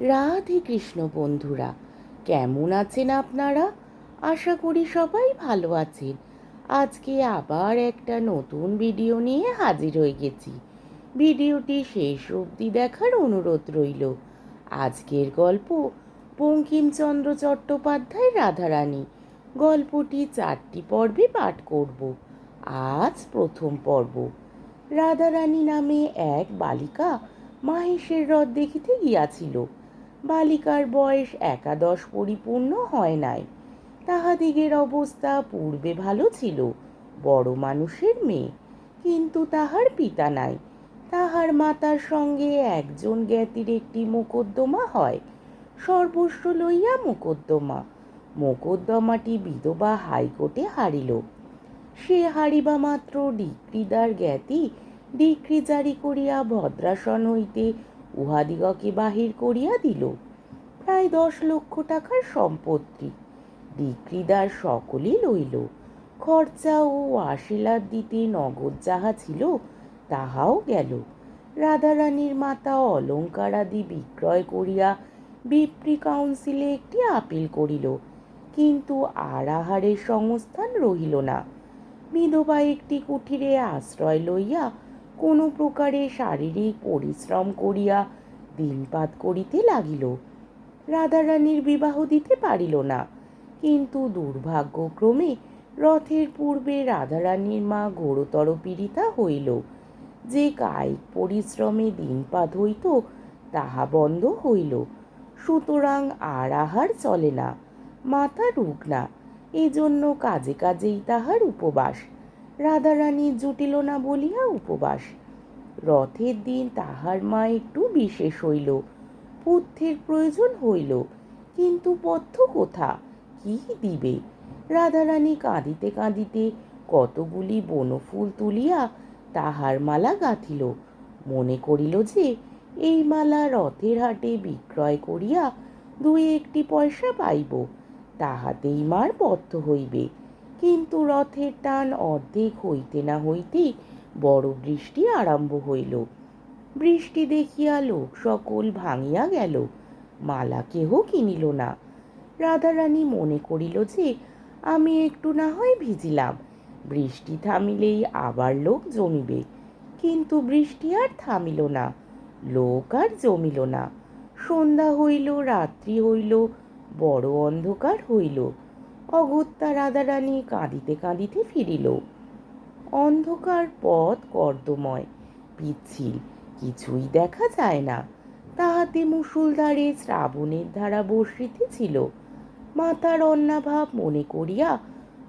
রাধে কৃষ্ণ বন্ধুরা, কেমন আছেন আপনারা? আশা করি সবাই ভালো আছেন। আজকে আবার একটা নতুন ভিডিও নিয়ে হাজির হয়ে গেছি। ভিডিওটি শেষ অবধি দেখার অনুরোধ রইল। আজকের গল্প বঙ্কিমচন্দ্র চট্টোপাধ্যায় রাধারানী। গল্পটি চারটি পর্বে পাঠ করব। আজ প্রথম পর্ব। রাধারানী নামে এক বালিকা মাহেশের হ্রদ দেখিতে গিয়াছিল। বালিকার বয়স একাদশ পরিপূর্ণ হয় নাই। তাহাদিগের অবস্থা পূর্বে ভালো ছিল, বড় মানুষের মেয়ে, কিন্তু তাহার পিতা নাই। তাহার মাতার সঙ্গে একজন জ্ঞাতির একটি মোকদ্দমা হয়, সর্বস্ব লইয়া মোকদ্দমা। মোকদ্দমাটি বিধবা হাইকোর্টে হারিল। সে হারিবা মাত্র ডিক্রিদার জ্ঞাতি, ডিক্রি জারি করিয়া ভদ্রাসন হইতে উহাদিগকে বাহির করিয়া দিল। প্রায় দশ লক্ষ টাকার সম্পত্তি। বিক্রিদার সকলই লইল। খরচা ও আশীর্বাদ দিতে নগদ যাহা ছিল, তাহাও গেল। রাধারানীর মাতা অলঙ্কারাদি বিক্রয় করিয়া বিপ্রি কাউন্সিলে একটি আপিল করিল। কিন্তু আর আহারের সংস্থান রহিল না। বিধবা একটি কুঠিরে আশ্রয় লইয়া কোনো প্রকারে শারীরিক পরিশ্রম করিয়া দিনপাত করিতে লাগিল। রাধারানীর বিবাহ দিতে পারিল না। কিন্তু দুর্ভাগ্যক্রমে রথের পূর্বে রাধারানীর মা ঘোরতর পীড়িতা হইল। যে কায়িক পরিশ্রমে দিনপাত হইত, তাহা বন্ধ হইল। সুতরাং আর আহার চলে না, মাথা রুগ্না, এজন্য কাজে কাজেই তাহার উপবাস। রাধারানী জুটিল না বলিয়া উপবাস। রথের দিন তাহার মা একটু বিশেষ হইল পুত্রের প্রয়োজন হইল, কিন্তু পথ্য কোথা? কি দিবে? রাধারানী কাঁদিতে কাঁদিতে কতগুলি বনফুল তুলিয়া তাহার মালা গাঁথিল। মনে করিল যে, এই মালা রথের হাটে বিক্রয় করিয়া দুই একটি পয়সা পাইব, তাহাতেই মার পথ্য হইবে। কিন্তু রথের টান অর্ধেক হইতে না হইতেই বড় বৃষ্টি আরম্ভ হইল। বৃষ্টি দেখিয়া লোক সকল ভাঙিয়া গেল। মালা কেহ কিনিল না। রাধারানী মনে করিল যে, আমি একটু না হয় ভিজিলাম। বৃষ্টি থামিলেই আবার লোক জমিবে। কিন্তু বৃষ্টি আর থামিল না। লোক আর জমিল না। সন্ধ্যা হইল, রাত্রি হইল, বড় অন্ধকার হইল। অগত্যা রাধারানী কাঁদিতে কাঁদিতে ফিরিল। অন্ধকার পথ কর্দময়, পিচ্ছিল, কিছুই দেখা যায় না। তাহাতে মুসুলধারে শ্রাবণের ধারা বর্ষিতেছিল মাতার অন্নাভাব মনে করিয়া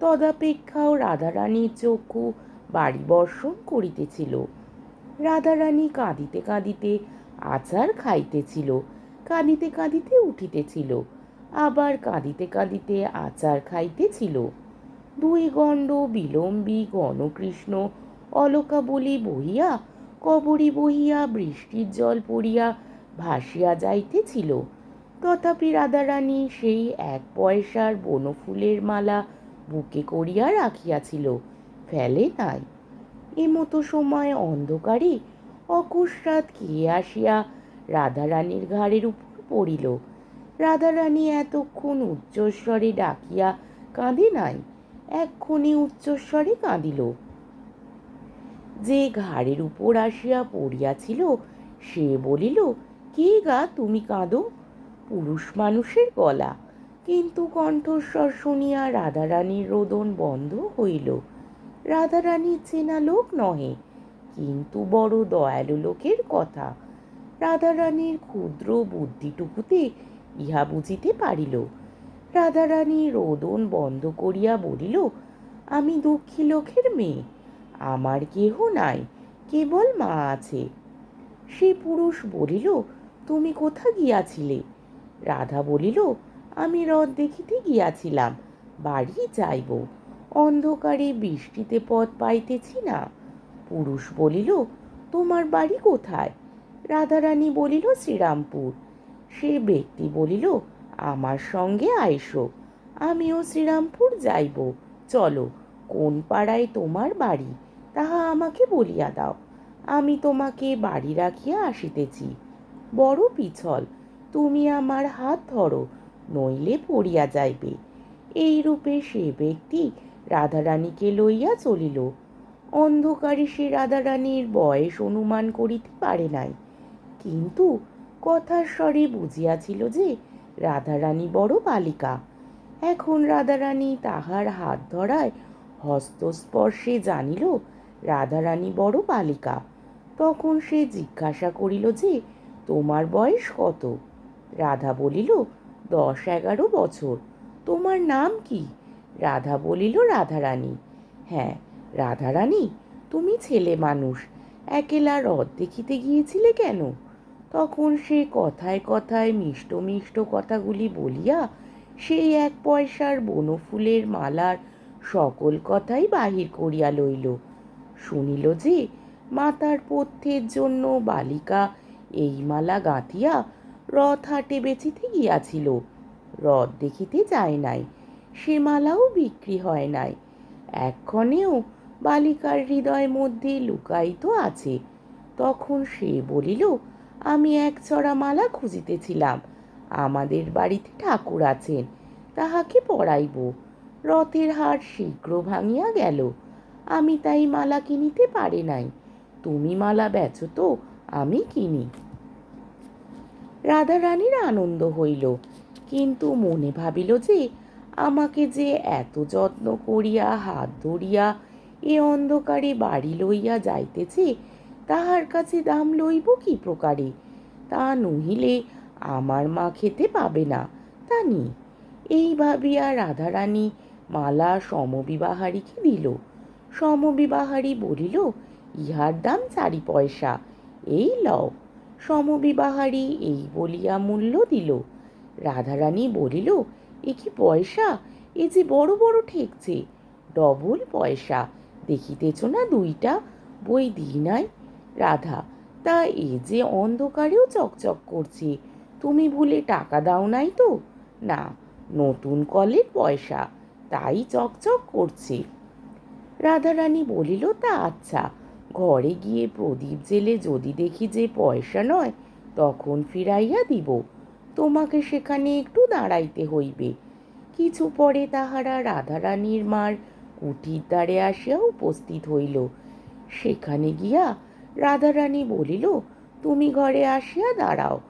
তদাপেক্ষাও রাধারানীর চক্ষু বাড়ি বর্ষণ করিতেছিল। রাধারানী কাঁদিতে কাঁদিতে আচার খাইতেছিল, কাঁদিতে কাঁদিতে উঠিতেছিল। আবার কাঁদিতে কাঁদিতে আচার খাইতেছিল। দুই গণ্ড বিলম্বী গণকৃষ্ণ অলকা বলি বহিয়া, কবরী বহিয়া, বৃষ্টির জল পড়িয়া ভাসিয়া যাইতেছিল। তথাপি রাধারানী সেই এক পয়সার বনফুলের মালা বুকে করিয়া রাখিয়াছিল, ফেলে নাই। এমতো সময় অন্ধকারে অকস্মাৎ খেয়ে আসিয়া রাধারানীর ঘাড়ের উপর পড়িল। রাধারানী এতক্ষণ উচ্চস্বরে ডাকিয়া কাঁদে নাই এক্ষণে উচ্চস্বরে কাঁদিল। যে ঘাড়ের উপর আসিয়া পড়িয়াছিল, সে বলিল, কে গা তুমি কাঁদো? পুরুষ মানুষের গলা কিন্তু কণ্ঠস্বর শুনিয়া রাধারানীর রোদন বন্ধ হইল। রাধারানীর চেনা লোক নহে, কিন্তু বড় দয়ালু লোকের কথা। রাধারানীর ক্ষুদ্র বুদ্ধিটুকুতে ইহা বুঝিতে পারিল। রাধারানী রোদন বন্ধ করিয়া বলিল, আমি দুঃখী লোকের মেয়ে, আমার কেহ নাই, কেবল মা আছে। সে পুরুষ বলিল, তুমি কোথা গিয়াছিলে? রাধা বলিল, আমি রথ দেখিতে গিয়াছিলাম, বাড়ি যাইব, অন্ধকারে বৃষ্টিতে পথ পাইতেছি না। পুরুষ বলিল, তোমার বাড়ি কোথায়? রাধারানী বলিল, শ্রীরামপুর। সে ব্যক্তি বলিল, আমার সঙ্গে আইসো, আমিও শ্রীরামপুর যাইব। চলো, কোন পাড়ায় তোমার বাড়ি, তাহা আমাকে বলিয়া দাও। আমি তোমাকে বাড়ি রাখিয়া আসিতেছি। বড় পিছল, তুমি আমার হাত ধরো, নইলে পড়িয়া যাইবে এই রূপে সে ব্যক্তি রাধারানীকে লইয়া চলিল। অন্ধকারে সে রাধারানীর বয়স অনুমান করিতে পারে নাই। কিন্তু কথার স্বরে বুঝিয়াছিল যে রাধারানী বড় বালিকা। এখন রাধারানী তাহার হাত ধরায় হস্তস্পর্শে জানিল, রাধারানী বড় বালিকা, তখন সে জিজ্ঞাসা করিল যে, তোমার বয়স কত? রাধা বলিল, দশ এগারো বছর। তোমার নাম কি? রাধা বলিল, রাধারানী। হ্যাঁ রাধারানী, তুমি ছেলে মানুষ। একেলা হ্রদ দেখিতে গিয়েছিলে কেন? তখন সে কথায় কথায় মিষ্ট মিষ্ট কথাগুলি বলিয়া সেই এক পয়সার বনফুলের মালার সকল কথাই বাহির করিয়া লইল। শুনিল যে মাতার পথ্যের জন্য বালিকা এই মালা গাঁথিয়া রথ হাটে বেচিতে গিয়াছিল। রথ দেখিতে যায় নাই, সে মালাও বিক্রি হয় নাই। এক্ষণেও বালিকার হৃদয় মধ্যে লুকায়িত আছে। তখন সে বলিল আমি এক চড়া মালা খুঁজিতেছিলাম। আমাদের বাড়িতে ঠাকুর আছেন, তাহাকে পড়াইব। রথের হাট শীঘ্র ভাঙিয়া গেল। আমি তাই মালা কিনিতে পারি নাই। তুমি মালা বেচো তো, আমি কিনি। রাধারানীর আনন্দ হইল, কিন্তু মনে ভাবিল যে আমাকে যে এত যত্ন করিয়া, হাত ধরিয়া এ অন্ধকারে বাড়ি লইয়া যাইতেছে তাহার কাছে দাম লইব কি প্রকারে? তা নহিলে আমার মা খেতে পাবে না। তা নি এই ভাবিয়া রাধারানী মালা সমবিবাহারীকে দিল। সমবিবাহারী বলিল, ইহার দাম চারি পয়সা, এই লও। সমবিবাহারী এই বলিয়া মূল্য দিল। রাধারানী বলিল, এ কি পয়সা? এ যে বড় বড় ঠেকছে। ডবল পয়সা, দেখিতেছ না দুইটা? বই দিই নাই? রাধা, তা এ যে অন্ধকারেও চকচক করছে, তুমি ভুলে টাকা দাও নাই তো? না, নতুন কলের পয়সা, তাই চকচক করছে। রাধারানী বলিল, তা আচ্ছা ঘরে গিয়ে প্রদীপ জেলে যদি দেখি যে পয়সা নয়, তখন ফিরাইয়া দিব। তোমাকে সেখানে একটু দাঁড়াইতে হইবে। কিছু পরে তাহারা রাধারানীর মার কুটির দ্বারে আসিয়া উপস্থিত হইল। সেখানে গিয়া রাধারানী বলিল, তুমি ঘরে আসিয়া দাঁড়াও,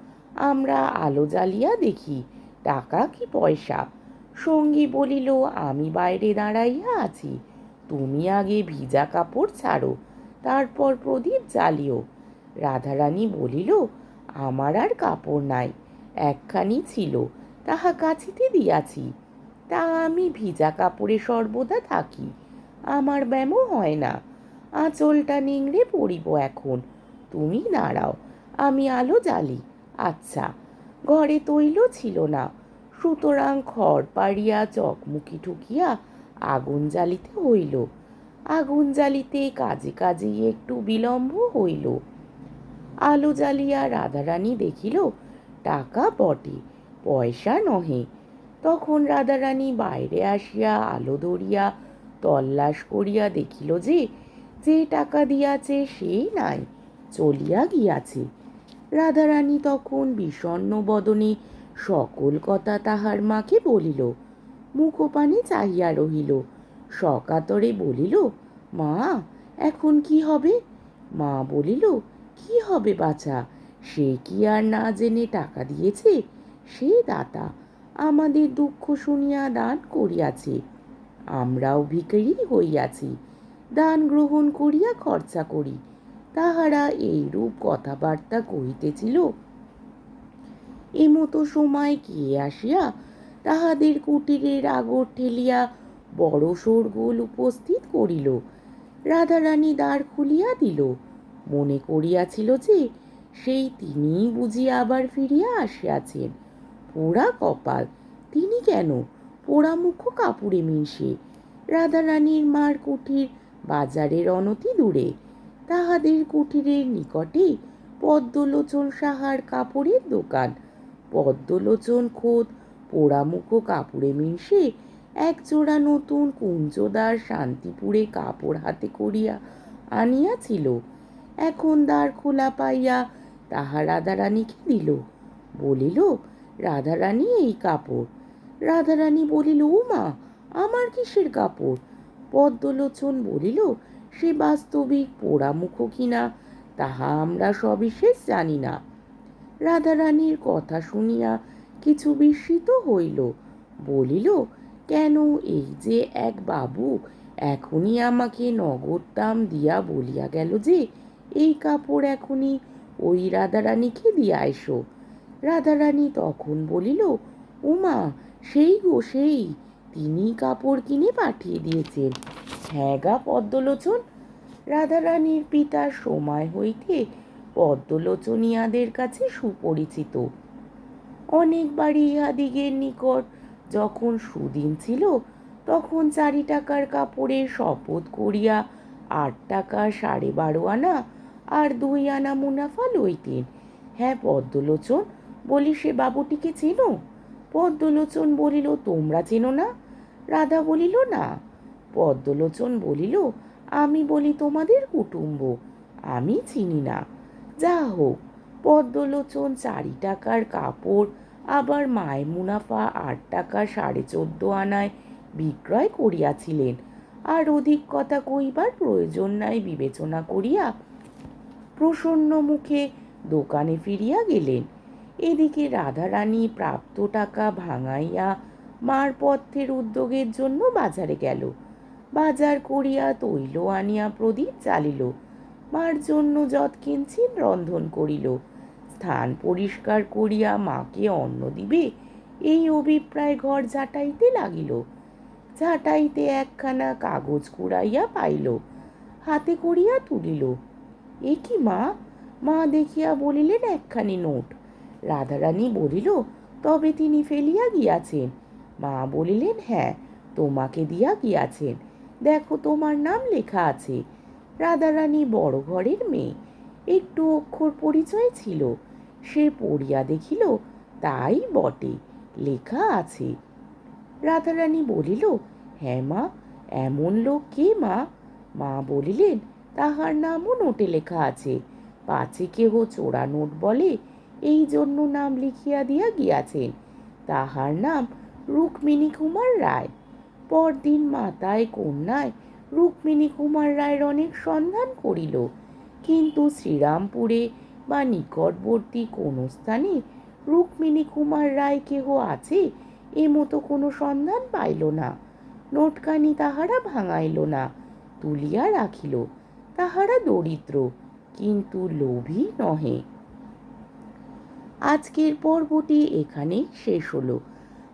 আমরা আলো জ্বালিয়া দেখি, টাকা কি পয়সা? সঙ্গী বলিল, আমি বাইরে দাঁড়াইয়া আছি, তুমি আগে ভিজা কাপড় ছাড়ো, তারপর প্রদীপ জ্বালিও। রাধারানী বলিল, আমার আর কাপড় নাই, একখানি ছিল, তাহা কাছিতে দিয়াছি, তা আমি ভিজা কাপড়ে সর্বদা থাকি, আমার ব্যামো হয় না আঁচলটা নিংড়ে পড়িব এখন। তুমি দাঁড়াও আমি আলো জ্বালি। আচ্ছা ঘরে তৈল ছিল না। সুতরাং খড় পাড়িয়া চকমুকি ঠুকিয়া আগুন জ্বালিতে হইল। আগুন জ্বালিতে কাজে কাজেই একটু বিলম্ব হইল। আলো জ্বালিয়া রাধারানী দেখিল, টাকা বটে, পয়সা নহে। তখন রাধারানী বাইরে আসিয়া আলো ধরিয়া তল্লাশ করিয়া দেখিল যে যে টাকা দিয়াছে সেই নাই, চলিয়া গিয়াছে। রাধারানী তখন বিষণ্ণ বদনে সকল কথা তাহার মাকে বলিল, মুখপানে চাহিয়া রহিল। সকাতরে বলিল, মা, এখন কি হবে? মা বলিল, কি হবে বাছা, সে কি আর না জেনে টাকা দিয়েছে? সে দাতা, আমাদের দুঃখ শুনিয়া দান করিয়াছে। আমরাও ভিখারি হইয়াছি। দান গ্রহণ করিয়া খরচা করি। তাহারা এইরূপ কথাবার্তা কহিতেছিল। এমতো সময় কে আসিয়া তাহাদের কুটিরের আগর ঠেলিয়া বড় শোরগোল উপস্থিত করিল। রাধারানী দ্বার খুলিয়া দিল। মনে করিয়াছিল যে সেই তিনিই বুঝি আবার ফিরিয়া আসিয়াছেন। পোড়া কপাল, তিনি কেন? পোড়া মুখ কাপুরে মিশে রাধারানীর মার কুঠির বাজারের অনতি দূরে। তাহাদের কুটিরের নিকটে পদ্মলোচন সাহার কাপড়ের দোকান। পদ্মলোচন খোদ পোড়ামুখ কাপড়ে মিশে এক জোড়া নতুন কুঞ্জদার শান্তিপুরে কাপড় হাতে করিয়া আনিয়াছিল। এখন দ্বার খোলা পাইয়া তাহা রাধারানীকে দিল। বলিল, রাধারানী, এই কাপড়। রাধারানী বলিল ও মা আমার কিসের কাপড়? পদ্মলোচন বলিল, সে বাস্তবিক পোড়ামুখো কিনা, তাহা আমরা সবিশেষ জানি না। রাধারানীর কথা শুনিয়া কিছু বিস্মিত হইল, বলিল, কেন এই যে এক বাবু এখনই আমাকে নগদ দাম দিয়া বলিয়া গেল যে, এই কাপড় এখনই ওই রাধারানীকে দিয়া এসো রাধারানী তখন বলিল, উমা, সেই গো সেই তিনি কাপড় কিনে পাঠিয়ে দিয়েছেন। হ্যাঁ গা পদ্মলোচন? রাধারানীর পিতার সময় হইতে পদ্মলোচনিয়াদের কাছে সুপরিচিত। অনেকবারই ইহাদিগের নিকট যখন সুদিন ছিল, তখন চারি টাকার কাপড়ের শপথ করিয়া আট টাকা সাড়ে বারো আনা আর দুই আনা মুনাফা লইতেন। হ্যাঁ পদ্মলোচন, বলি সে বাবুটিকে চেনো? পদ্মলোচন বলিল, তোমরা চেনো না? রাধা বলিল, না। পদ্মলোচন বলিল, আমি বলি তোমাদের কুটুম্ব, আমি চিনি না। যা হোক পদ্মলোচন চারি টাকার কাপড়, আবার মায় মুনাফা আট টাকা সাড়ে চোদ্দ আনায় বিক্রয় করিয়াছিলেন। আর অধিক কথা কইবার প্রয়োজন নাই বিবেচনা করিয়া প্রসন্ন মুখে দোকানে ফিরিয়া গেলেন। এদিকে রাধারানী প্রাপ্ত টাকা ভাঙাইয়া মার পথ্যের উদ্যোগের জন্য বাজারে গেল। বাজার করিয়া তৈল আনিয়া প্রদীপ চালিল মার জন্য যৎকিঞ্চিত রন্ধন করিল। স্থান পরিষ্কার করিয়া মাকে অন্ন দিবে, এই অভিপ্রায় ঘর ঝাঁটাইতে লাগিল। ঝাঁটাইতে একখানা কাগজ কুড়াইয়া পাইল। হাতে করিয়া তুলিল। এ কি মা? মা দেখিয়া বলিলেন একখানি নোট। রাধারানী বলিল, তবে তিনি ফেলিয়া গিয়াছেন। মা বলিলেন হ্যাঁ তোমাকে দিয়া গিয়াছেন। দেখো তোমার নাম লেখা আছে, রাধারানী বড় ঘরের মেয়ে। একটু অক্ষর পরিচয় ছিল, সে পড়িয়া দেখিল, তাই বটে, লেখা আছে। রাধারানী বলিল হ্যাঁ মা, এমন লোক কে মা? মা বলিলেন, তাহার নামও নোটে লেখা আছে, পাছে কেহ চোরা নোট বলে, এই জন্য নাম লিখিয়া দিয়া গিয়াছেন। তাহার নাম রুক্মিণী কুমার রায়। পরদিন মাতায় কন্যায় রুক্মিণী কুমার রায়ের অনেক সন্ধান করিল। কিন্তু শ্রীরামপুরে বা নিকটবর্তী কোনো স্থানে রুক্মিণী কুমার রায় কেহ আছে, এ মতো কোনো সন্ধান পাইল না। নোটকানি তাহারা ভাঙাইল না, তুলিয়া রাখিল। তাহারা দরিদ্র, কিন্তু লোভী নহে। আজকের পর্বটি এখানেই শেষ হলো।